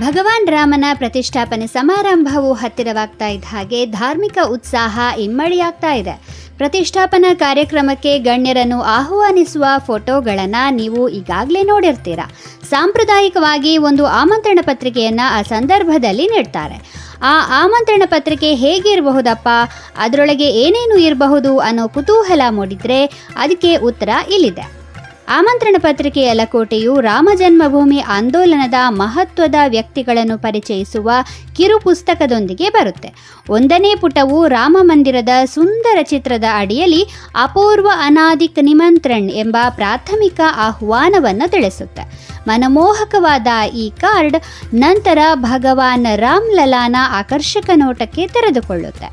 ಭಗವಾನ್ ರಾಮನ ಪ್ರತಿಷ್ಠಾಪನೆ ಸಮಾರಂಭವು ಹತ್ತಿರವಾಗ್ತಾ ಇದ್ದ ಹಾಗೆ ಧಾರ್ಮಿಕ ಉತ್ಸಾಹ ಇಮ್ಮಡಿಯಾಗ್ತಾ ಇದೆ. ಪ್ರತಿಷ್ಠಾಪನಾ ಕಾರ್ಯಕ್ರಮಕ್ಕೆ ಗಣ್ಯರನ್ನು ಆಹ್ವಾನಿಸುವ ಫೋಟೋಗಳನ್ನು ನೀವು ಈಗಾಗಲೇ ನೋಡಿರ್ತೀರ. ಸಾಂಪ್ರದಾಯಿಕವಾಗಿ ಒಂದು ಆಮಂತ್ರಣ ಪತ್ರಿಕೆಯನ್ನು ಆ ಸಂದರ್ಭದಲ್ಲಿ ನೀಡ್ತಾರೆ. ಆ ಆಮಂತ್ರಣ ಪತ್ರಿಕೆ ಹೇಗಿರಬಹುದಪ್ಪ? ಅದರೊಳಗೆ ಏನೇನು ಇರಬಹುದು ಅನ್ನೋ ಕುತೂಹಲ ಮೂಡಿದರೆ ಅದಕ್ಕೆ ಉತ್ತರ ಇಲ್ಲಿದೆ. ಆಮಂತ್ರಣ ಪತ್ರಿಕೆಯ ಲಕೋಟೆಯು ರಾಮ ಜನ್ಮಭೂಮಿ ಆಂದೋಲನದ ಮಹತ್ವದ ವ್ಯಕ್ತಿಗಳನ್ನು ಪರಿಚಯಿಸುವ ಕಿರು ಪುಸ್ತಕದೊಂದಿಗೆ ಬರುತ್ತೆ. ಒಂದನೇ ಪುಟವು ರಾಮ ಮಂದಿರದ ಸುಂದರ ಚಿತ್ರದ ಅಡಿಯಲ್ಲಿ ಅಪೂರ್ವ ಅನಾದಿಕ್ ನಿಮಂತ್ರಣ್ ಎಂಬ ಪ್ರಾಥಮಿಕ ಆಹ್ವಾನವನ್ನು ತಿಳಿಸುತ್ತೆ. ಮನಮೋಹಕವಾದ ಈ ಕಾರ್ಡ್ ನಂತರ ಭಗವಾನ್ ರಾಮ್ ಲಲಾನ ಆಕರ್ಷಕ ನೋಟಕ್ಕೆ ತೆರೆದುಕೊಳ್ಳುತ್ತೆ.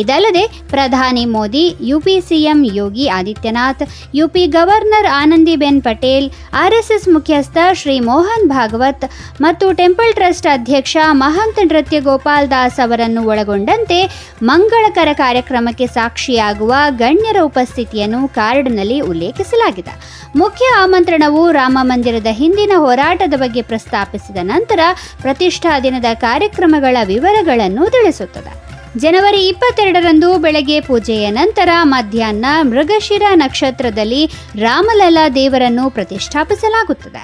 ಇದಲ್ಲದೆ ಪ್ರಧಾನಿ Modi U P CM Yogi Adityanath, UP governor Anandiben Patel RSS ಮುಖ್ಯಸ್ಥ ಶ್ರೀ ಮೋಹನ್ ಭಾಗವತ್ ಮತ್ತು ಟೆಂಪಲ್ ಟ್ರಸ್ಟ್ ಅಧ್ಯಕ್ಷ ಮಹಂತ್ ನೃತ್ಯ ಗೋಪಾಲ್ ದಾಸ್ ಅವರನ್ನು ಒಳಗೊಂಡಂತೆ ಮಂಗಳಕರ ಕಾರ್ಯಕ್ರಮಕ್ಕೆ ಸಾಕ್ಷಿಯಾಗುವ ಗಣ್ಯರ ಉಪಸ್ಥಿತಿಯನ್ನು ಕಾರ್ಡ್ನಲ್ಲಿ ಉಲ್ಲೇಖಿಸಲಾಗಿದೆ. ಮುಖ್ಯ ಆಮಂತ್ರಣವು ರಾಮ ಮಂದಿರದ ಹಿಂದಿನ ಹೋರಾಟದ ಬಗ್ಗೆ ಪ್ರಸ್ತಾಪಿಸಿದ ನಂತರ ಪ್ರತಿಷ್ಠಾ ದಿನದ ಕಾರ್ಯಕ್ರಮಗಳ ವಿವರಗಳನ್ನು ತಿಳಿಸುತ್ತದೆ. ಜನವರಿ ಇಪ್ಪತ್ತೆರಡರಂದು ಬೆಳಗ್ಗೆ ಪೂಜೆಯ ನಂತರ ಮಧ್ಯಾಹ್ನ ಮೃಗಶಿರ ನಕ್ಷತ್ರದಲ್ಲಿ ರಾಮಲಲಾ ದೇವರನ್ನು ಪ್ರತಿಷ್ಠಾಪಿಸಲಾಗುತ್ತದೆ.